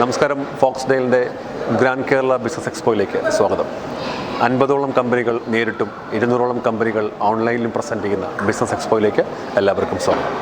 നമസ്കാരം ഫോക്സ് ഡെയിലിന്റെ grand Kerala business എക്സ്പോയിലേക്ക് സ്വാഗതം. അൻപതോളം കമ്പനികൾ നേരിട്ടും ഇരുന്നൂറോളം കമ്പനികൾ ഓൺലൈനിലും പ്രസന്റ് ചെയ്യുന്ന ബിസിനസ് എക്സ്പോയിലേക്ക് എല്ലാവർക്കും സ്വാഗതം.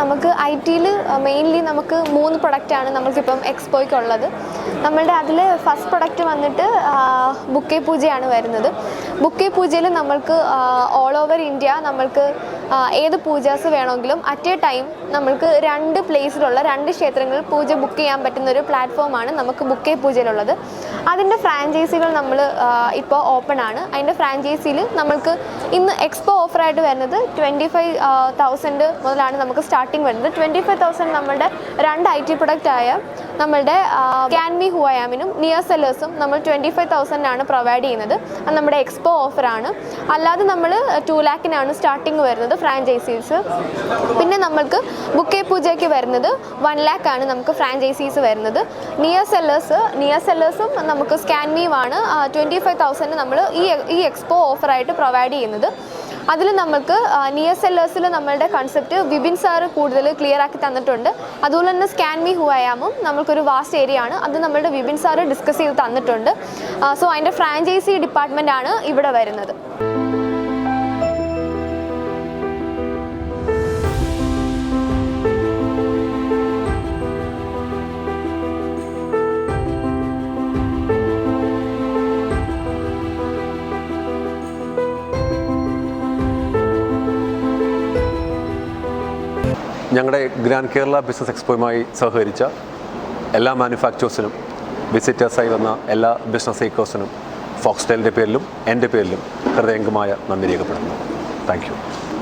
നമുക്ക് ഐ ടിയിൽ മെയിൻലി നമുക്ക് മൂന്ന് പ്രൊഡക്റ്റാണ് നമുക്കിപ്പം എക്സ്പോയ്ക്കുള്ളത് നമ്മളുടെ അതിൽ ഫസ്റ്റ് പ്രൊഡക്റ്റ് വന്നിട്ട് ബുക്കേ പൂജയാണ് വരുന്നത്. ബുക്കേ പൂജയിൽ നമ്മൾക്ക് ഓൾ ഓവർ ഇന്ത്യ നമ്മൾക്ക് ഏത് പൂജാസ് വേണമെങ്കിലും അറ്റ് എ ടൈം നമ്മൾക്ക് രണ്ട് പ്ലേസിലുള്ള രണ്ട് ക്ഷേത്രങ്ങളിൽ പൂജ ബുക്ക് ചെയ്യാൻ പറ്റുന്ന ഒരു പ്ലാറ്റ്ഫോമാണ് നമുക്ക് ബുക്കേ പൂജയിലുള്ളത്. അതിന്റെ ഫ്രാഞ്ചൈസികൾ നമ്മൾ ഇപ്പോൾ ഓപ്പൺ ആണ്. അതിന്റെ ഫ്രാഞ്ചൈസിയിൽ നമ്മൾക്ക് ഇന്ന് എക്സ്പോ ഓഫറായിട്ട് വരുന്നത് ട്വന്റി ഫൈവ് തൗസൻഡ് മുതലാണ് നമുക്ക് സ്റ്റാർട്ടിങ് വരുന്നത്. ട്വന്റി ഫൈവ് തൗസൻഡ് നമ്മളുടെ രണ്ട് ഐ ടി പ്രൊഡക്റ്റ് ആയ നമ്മളുടെ ക്യാൻ മി ഹുവയാമിനും നിയർ സെല്ലേഴ്സും നമ്മൾ ട്വന്റി ഫൈവ് തൗസൻഡാണ് പ്രൊവൈഡ് ചെയ്യുന്നത്. അത് നമ്മുടെ എക്സ്പോ ഓഫറാണ് അല്ലാതെ നമ്മൾ ടു ലാക്കിനാണ് സ്റ്റാർട്ടിങ് വരുന്നത് ഫ്രാഞ്ചൈസീസ് പിന്നെ നമ്മൾക്ക് ബുക്കേ പൂജയ്ക്ക് വരുന്നത് വൺ ലാക്കാണ് നമുക്ക് ഫ്രാഞ്ചൈസീസ് വരുന്നത്. നിയർ സെല്ലേഴ്സ് നിയർ സെല്ലേഴ്സും നമുക്ക് സ്കാൻ മീവാണ് ട്വന്റി ഫൈവ് തൗസൻഡ് നമ്മൾ ഈ ഈ എക്സ്പോ ഓഫറായിട്ട് പ്രൊവൈഡ് ചെയ്യുന്നത്. അതിൽ നമുക്ക് നിയർ സെല്ലേഴ്സിൽ നമ്മളുടെ കൺസെപ്റ്റ് വിബിൻ സാറ് കൂടുതൽ ക്ലിയർ ആക്കി തന്നിട്ടുണ്ട്. അതുപോലെ തന്നെ സ്കാൻ മീ ഹുവയാമും നമുക്കൊരു വാസ്റ്റ് ഏരിയ ആണ്. അത് നമ്മളുടെ വിബിൻ സാറ് ഡിസ്കസ് ചെയ്ത് തന്നിട്ടുണ്ട്. സോ അതിന്റെ ഫ്രാഞ്ചൈസി ഡിപ്പാർട്ട്മെന്റ് ആണ് ഇവിടെ വരുന്നത്. ഞങ്ങളുടെ ഗ്രാൻഡ് കേരള ബിസിനസ് എക്സ്പോയുമായി സഹകരിച്ച എല്ലാ മാനുഫാക്ചേഴ്സിനും വിസിറ്റേഴ്സായി വന്ന എല്ലാ ബിസിനസ് ഏക്കേഴ്സിനും ഫോക്സ്റ്റൈലിന്റെ പേരിലും എന്റെ പേരിലും ഹൃദയംഗമായ നന്ദി രേഖപ്പെടുത്തുന്നു. താങ്ക്